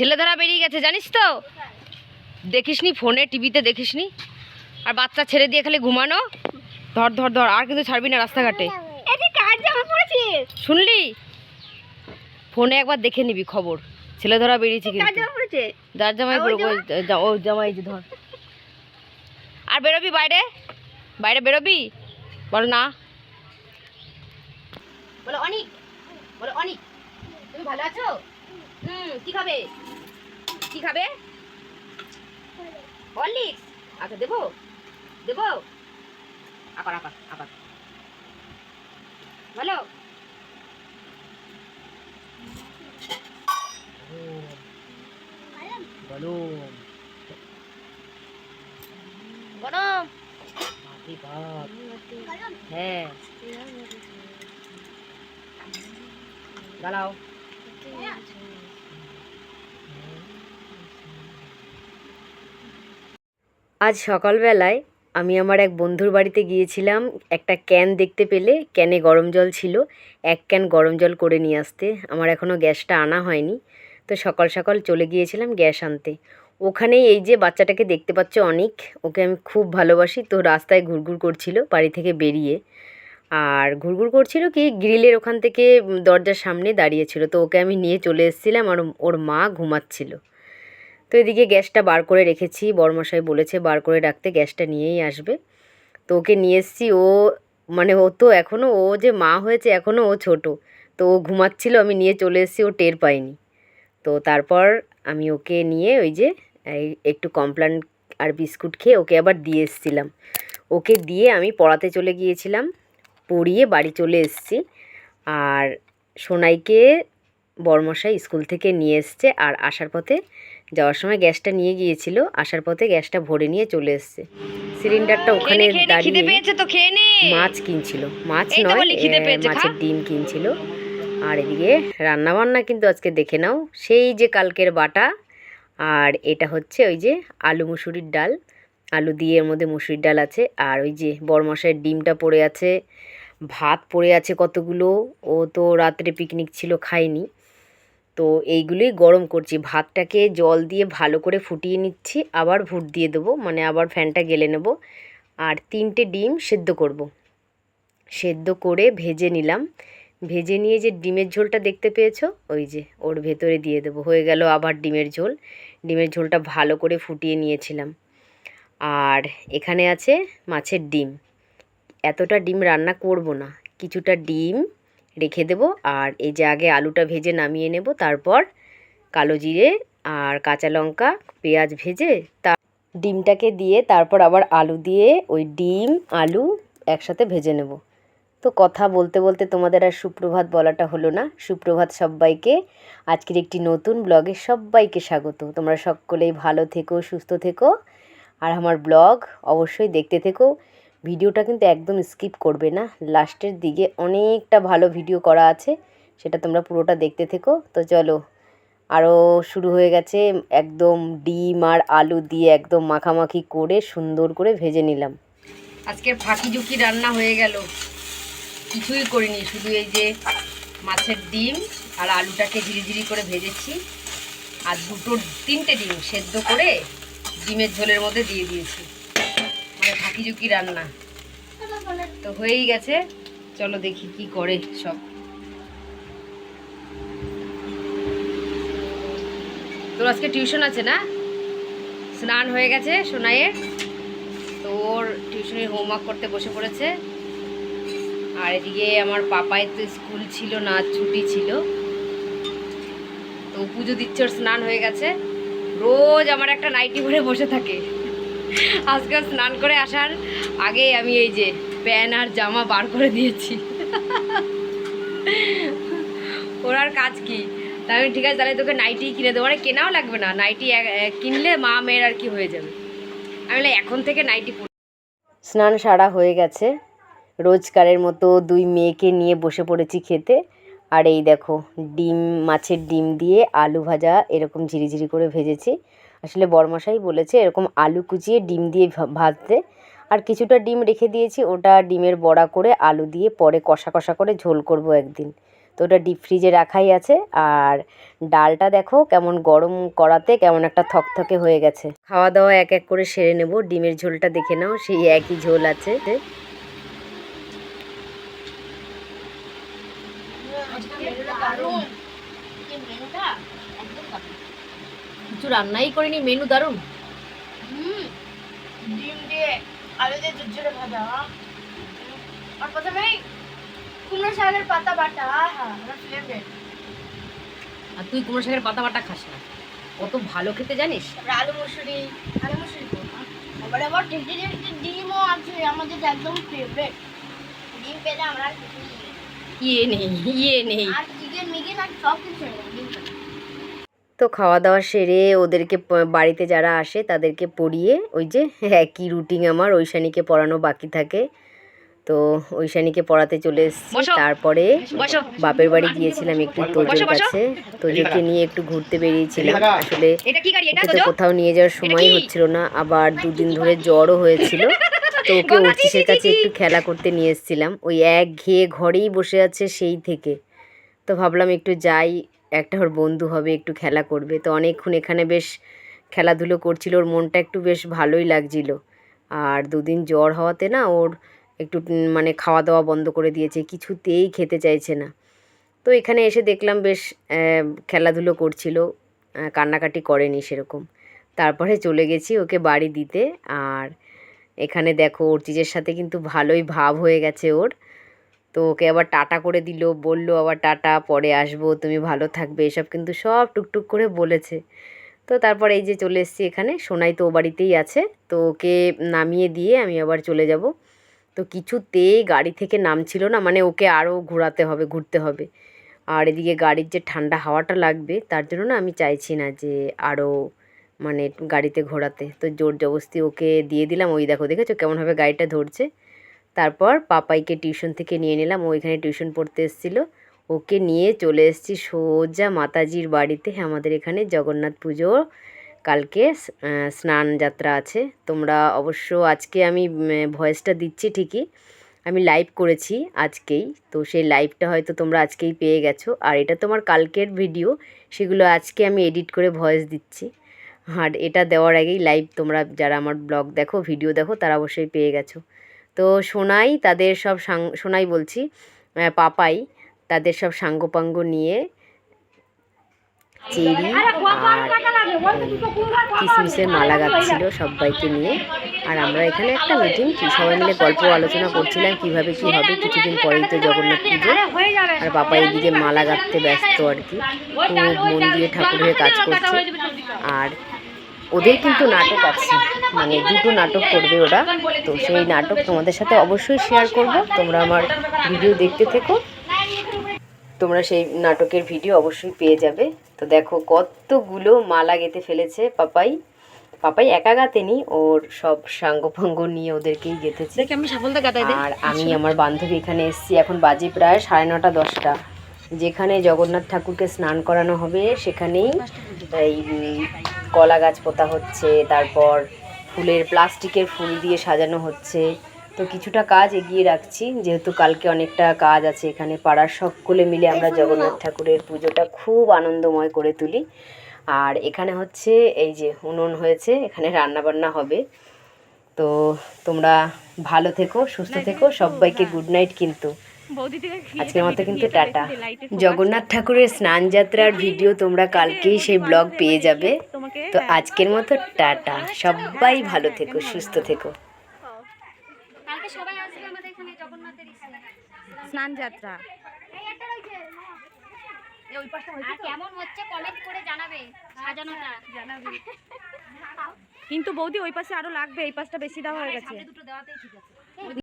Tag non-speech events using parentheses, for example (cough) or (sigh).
ছেলেধারা বেরিয়ে গেছে জানিস তো? দেখিসনি ফোনে টিভিতে দেখিসনি? আর বাচ্চা ছেড়ে দিয়ে খালি ঘুমানো? ধর ধর ধর আর কিন্তু ছাড়বি না রাস্তাঘাটে। শুনলি? ফোনে একবার দেখে নিবি খবর। ছেলে ধরা বেরিয়েছে কিন্তু। যার জামাই ও জামাই যে ধর। আর বেরোবি বাইরে? বাইরে বেরোবি? বলো না। বলো অনিক বলো অনিক তুমি ভালো আছো? হুম কি খাবে? কি খাবে? হরলিক্স। আচ্ছা দেবো? দেবো? আবার আবার আবার। বলো বলো গরম। ভাত। হ্যাঁ। দাঁড়াও। আজ সকালবেলায় আমি আমার এক বন্ধুর বাড়িতে গিয়েছিলাম, একটা ক্যান দেখতে পেলে, ক্যানে গরম জল ছিল, এক ক্যান গরম জল করে নিয়ে আসতে। আমার এখনও গ্যাসটা আনা হয়নি, তো সকাল সকাল চলে গিয়েছিলাম গ্যাস আনতে। ওখানেই এই যে বাচ্চাটাকে দেখতে পাচ্ছ অনেক, ওকে আমি খুব ভালোবাসি, তো রাস্তায় ঘুরঘুর করছিল বাড়ি থেকে বেরিয়ে। আর ঘুরঘুর করছিল কি, গ্রিলের ওখান থেকে দরজার সামনে দাঁড়িয়েছিল তো ওকে আমি নিয়ে চলে এসেছিলাম আর ওর মা ঘুমাচ্ছিল। তো এদিকে গ্যাসটা বার করে রেখেছি। বড়মশাই বলেছে বার করে রাখতে গ্যাসটা নিয়েই আসবে। তো ওকে নিয়ে এসেছি। ও মানে ও তো এখনও ও যে মা হয়েছে এখনও ও ছোট। তো ও ঘুমাচ্ছিল, আমি নিয়ে চলে এসেছি, ও টের পাইনি তো তারপর আমি ওকে নিয়ে ওই যে একটু কমপ্লান আর বিস্কুট খেয়ে ওকে আবার দিয়ে এসেছিলাম। ওকে দিয়ে আমি পড়াতে চলে গিয়েছিলাম, পড়িয়ে বাড়ি চলে এসেছি। আর সোনাইকে বর্মশাই স্কুল থেকে নিয়ে এসছে আর আসার পথে যাওয়ার সময় গ্যাসটা নিয়ে গিয়েছিল। আসার পথে গ্যাসটা ভরে নিয়ে চলে এসছে। সিলিন্ডারটা ওখানে দাঁড়িয়ে মাছ কিনছিল। মাছ নয়। মাছের ডিম কিনছিল। আর এদিকে রান্না বান্না কিন্তু আজকে দেখে নাও। সেই যে কালকের বাটা আর এটা হচ্ছে ওই যে আলু মুসুরির ডাল। আলু দিয়ে এর মধ্যে মুসুরির ডাল আছে। আর ওই যে বরমশাইয়ের ডিমটা পড়ে আছে। ভাত পড়ে আছে কতগুলো ও তো রাত্রে পিকনিক ছিল খায়নি। তো এইগুলোই গরম করছি। ভাতটাকে জল দিয়ে ভালো করে ফুটিয়ে নিচ্ছি, আবার ভুট দিয়ে দেবো মানে আবার ফ্যানটা গেলে নেব। আর তিনটে ডিম সেদ্ধ করব। সেদ্ধ করে ভেজে নিলাম। ভেজে নিয়ে যে ডিমের ঝোলটা দেখতে পেয়েছ, ওই যে ওর ভেতরে দিয়ে দেবো। হয়ে গেল আবার ডিমের ঝোল। ডিমের ঝোলটা ভালো করে ফুটিয়ে নিয়েছিলাম। আর এখানে আছে মাছের ডিম। এতটা ডিম রান্না করব না। কিছুটা ডিম রেখে দেবো। আর এই যে আগে আলুটা ভেজে নামিয়ে নেব, তারপর কালো জিরে আর কাঁচা লঙ্কা, পেঁয়াজ ভেজে তা ডিমটাকে দিয়ে তারপর আবার আলু দিয়ে ওই ডিম, আলু একসাথে ভেজে নেব। তো কথা বলতে বলতে তোমাদের আর সুপ্রভাত বলাটা হলো না। সুপ্রভাত সবাইকে আজকের একটি নতুন ব্লগে সবাইকে স্বাগত। তোমরা সকলেই ভালো থেকো, সুস্থ থেকো। আর আমার ব্লগ অবশ্যই দেখতে থেকো। ভিডিওটা কিন্তু একদম স্কিপ করবে না। লাস্টের দিকে অনেকটা ভালো ভিডিও করা আছে, সেটা তোমরা পুরোটা দেখতে থেকো। তো চলো আরও শুরু হয়ে গেছে একদম ডিম আর আলু দিয়ে একদম মাখামাখি করে সুন্দর করে ভেজে নিলাম। আজকের ফাঁকি ঝুঁকি রান্না হয়ে গেল। কিছুই করিনি, শুধু এই যে মাছের ডিম আর আলুটাকে ঝিরি ঝিরি করে ভেজেছি। আর দুটো, তিনটে ডিম সেদ্ধ করে ডিমের ঝোলের মধ্যে দিয়ে দিয়েছি। ঝুঁকি রান্না। তো হয়েই গেছে। চলো দেখি কি করে সব। তোর আজকে টিউশন আছে না? স্নান হয়ে গেছে সোনাইয়ের। তো ওর টিউশনের হোমওয়ার্ক করতে বসে পড়েছে। আর এদিকে আমার পাপায়ের তো স্কুল ছিল না, ছুটি ছিল। তো পুজো দিচ্ছে, ওর স্নান হয়ে গেছে। রোজ আমার একটা নাইটি ভরে বসে থাকে। আজকে স্নান করে আসার আগে আমি এই যে প্যান্ট আর জামা বার করে দিয়েছি। ওর আর কাজ কি? তা আমি ঠিক আছে, তাহলে তোকে নাইটি কিনে দেবো। মানে কেনাও লাগবে না নাইটি কিনলে মা মেয়ের আর কি হয়ে যাবে। আমি এখন থেকে নাইটি স্নান সারা হয়ে গেছে। রোজকারের মতো দুই মেয়েকে নিয়ে বসে পড়েছি খেতে। আর এই দেখো, ডিম, মাছের ডিম দিয়ে আলু ভাজা এরকম ঝিরিঝিরি করে ভেজেছি। আসলে বরমশাই বলেছে এরকম আলু কুচিয়ে ডিম দিয়ে ভাজতে। আর কিছুটা ডিম রেখে দিয়েছি, ওটা ডিমের বড়া করে আলু দিয়ে পরে কষা কষা করে ঝোল করব একদিন। তো তো ওটা ডিপ ফ্রিজে রাখাই আছে, আর ডালটা দেখো কেমন গরম করাতে কেমন একটা থকথকে হয়ে গেছে। খাওয়া দাওয়া এক এক করে সেরে নেব, ডিমের ঝোলটা দেখে নাও, সেই একই ঝোল আছে। কিছু রান্নাই করিনি মেনু দারুণ ডিম দিয়ে আলু দিয়ে ঝুরঝুরে ভাজা। আর প্রথমেই কুমড়ো শাকের পাতা বাটা হ্যাঁ আমার ফেভারিট আর তুই কুমড়ো শাকের পাতা বাটা খাস না। কত ভালো খেতে জানিস? আলু মুসুরি আলু মুসুরি। তারপরে আবার টেকটি টেকটি ডিমও আছে আমাদের একদম ফেভারিট ডিম পেলে আমরা আর ইয়ে নেই ইয়ে নেই। আর চিকেন মিকেন আর সব কিছু ডিম। তো খাওয়া দাওয়া সেরে ওদেরকে বাড়িতে যারা আসে তাদেরকে পড়িয়ে ওই যে (laughs) একই রুটিন আমার ঐশানীকে পড়ানো বাকি থাকে। তো ঐশানীকে পড়াতে চলে এসেছি। তারপরে বাপের বাড়ি গিয়েছিলাম একটু তোজোর কাছে। তোজোকে নিয়ে একটু ঘুরতে বেরিয়েছিলাম। আসলে এটা কি গাড়ি? ওকে তো কোথাও নিয়ে যাওয়ার সময় হচ্ছিল না। আবার দুদিন ধরে জ্বরও হয়েছিল। (laughs) তো ওকে উর্চিসের কাছে একটু খেলা করতে নিয়ে এসেছিলাম। ওই এক ঘেয়ে ঘরেই বসে আছে সেই থেকে। তো ভাবলাম একটু যাই। একটা ওর বন্ধু হবে, একটু খেলা করবে। তো অনেকক্ষণ এখানে বেশ খেলাধুলো করছিল, ওর মনটা একটু বেশ ভালোই লাগছিল। আর দুদিন জ্বর হওয়াতে না ওর একটু মানে খাওয়া দাওয়া বন্ধ করে দিয়েছে, কিছুতেই খেতে চাইছে না। তো এখানে এসে দেখলাম বেশ খেলাধুলো করছিল কান্নাকাটি করেনি সেরকম। তারপরে চলে গেছি ওকে বাড়ি দিতে, আর এখানে দেখো ওর চিজের সাথে কিন্তু ভালোই ভাব হয়ে গেছে ওর। তো ওকে আবার টাটা করে দিল, বলল আবার টাটা, পরে আসব, তুমি ভালো থাকবে, এসব কিন্তু সব টুকটুক করে বলেছে। তো তারপর এই যে চলে এসেছি এখানে, সোনাই তো ও বাড়িতেই আছে, তো ওকে নামিয়ে দিয়ে আমি আবার চলে যাব। তো কিছুতেই গাড়ি থেকে নামছিল না মানে ওকে আরও ঘোরাতে হবে, ঘুরতে হবে। আর এদিকে গাড়ির যে ঠান্ডা হাওয়াটা লাগবে, তার জন্য না আমি চাইছি না যে আরও মানে গাড়িতে ঘোরাতে। তো জোর জবস্তি ওকে দিয়ে দিলাম, ওই দেখো, দেখেছ কেমনভাবে গাড়িটা ধরছে? তারপর পাপাইকে টিউশন থেকে নিয়ে নিলাম। ও এখানে টিউশন পড়তে এসেছিল। ওকে নিয়ে চলে এসেছি সোজা মাতাজির বাড়িতে। আমাদের এখানে জগন্নাথ পুজো। কালকে স্নান যাত্রা আছে। তোমরা অবশ্য আজকে আমি ভয়েসটা দিচ্ছি ঠিকই। আমি লাইভ করেছি আজকেই। তো সেই লাইভটা হয়তো তোমরা আজকেই পেয়ে গেছো। আর এটা তোমার কালকের ভিডিও সেগুলো আজকে আমি এডিট করে ভয়েস দিচ্ছি। আর এটা দেওয়ার আগেই লাইভ তোমরা যারা আমার ব্লগ দেখো ভিডিও দেখো, তারা অবশ্যই পেয়ে গেছো। তো সোনাই তাদের সব সাং সোনাই বলছি পাপাই তাদের সব সাঙ্গপাঙ্গ নিয়ে চেরি আর কিসমিসের মালা গাচ্ছিল সবাইকে নিয়ে। আর আমরা এখানে একটা মিটিং সবাই মিলে গল্প আলোচনা করছিলাম কীভাবে কি হবে কিছুদিন পরেই তো জগন্নাথ পুজো। আর বাবা এদিকে মালা গাঁথতে ব্যস্ত আর কি। খুব মন দিয়ে ঠাকুরের কাজ করছে। আর ওদের কিন্তু নাটক আছে। মানে দুটো নাটক করবে ওরা। তো সেই নাটক তোমাদের সাথে অবশ্যই শেয়ার করব। তোমরা আমার ভিডিও দেখতে থেকো। তোমরা সেই নাটকের ভিডিও অবশ্যই পেয়ে যাবে। তো দেখো কতগুলো মালা গেঁথে ফেলেছে পাপাই। পাপাই একা গাতেনি ওর সব সাঙ্গপাঙ্গ নিয়ে ওদেরকেই গেঁথেছে। আমি গাতাই আর আমি আমার বান্ধবী এখানে এসেছি এখন বাজে প্রায় সাড়ে নটা দশটা। যেখানে জগন্নাথ ঠাকুরকে স্নান করানো হবে সেখানেই এই কলা গাছ পোতা হচ্ছে তারপর ফুলের প্লাস্টিকের ফুল দিয়ে সাজানো হচ্ছে। তো কিছুটা কাজ এগিয়ে রাখছি যেহেতু কালকে অনেকটা কাজ আছে এখানে পাড়ার সকলে মিলে আমরা জগন্নাথ ঠাকুরের পুজোটা খুব আনন্দময় করে তুলি। আর এখানে হচ্ছে এই যে উনুন হয়েছে এখানে রান্না বান্না হবে। তো তোমরা ভালো থেকো সুস্থ থেকো সবাইকে গুড নাইট কিন্তু। আজকের মতো কিন্তু টাটা। জগন্নাথ ঠাকুরের স্নান যাত্রার ভিডিও তোমরা কালকেই সেই ব্লগ পেয়ে যাবে। তো আজকের মতো টাটা। সবাই ভালো থেকো সুস্থ থেকো। কালকে সবাই আসবে আমাদের এখানে জগন্নাথের স্নান যাত্রা। কেমন হচ্ছে কমেন্ট করে জানাবে সাজানোটা। কিন্তু বৌদি ওই পাশে আরও লাগবে এই পাশটা বেশি দেওয়া হয়ে গেছে। দুটো দেওয়াতেই ঠিক আছে।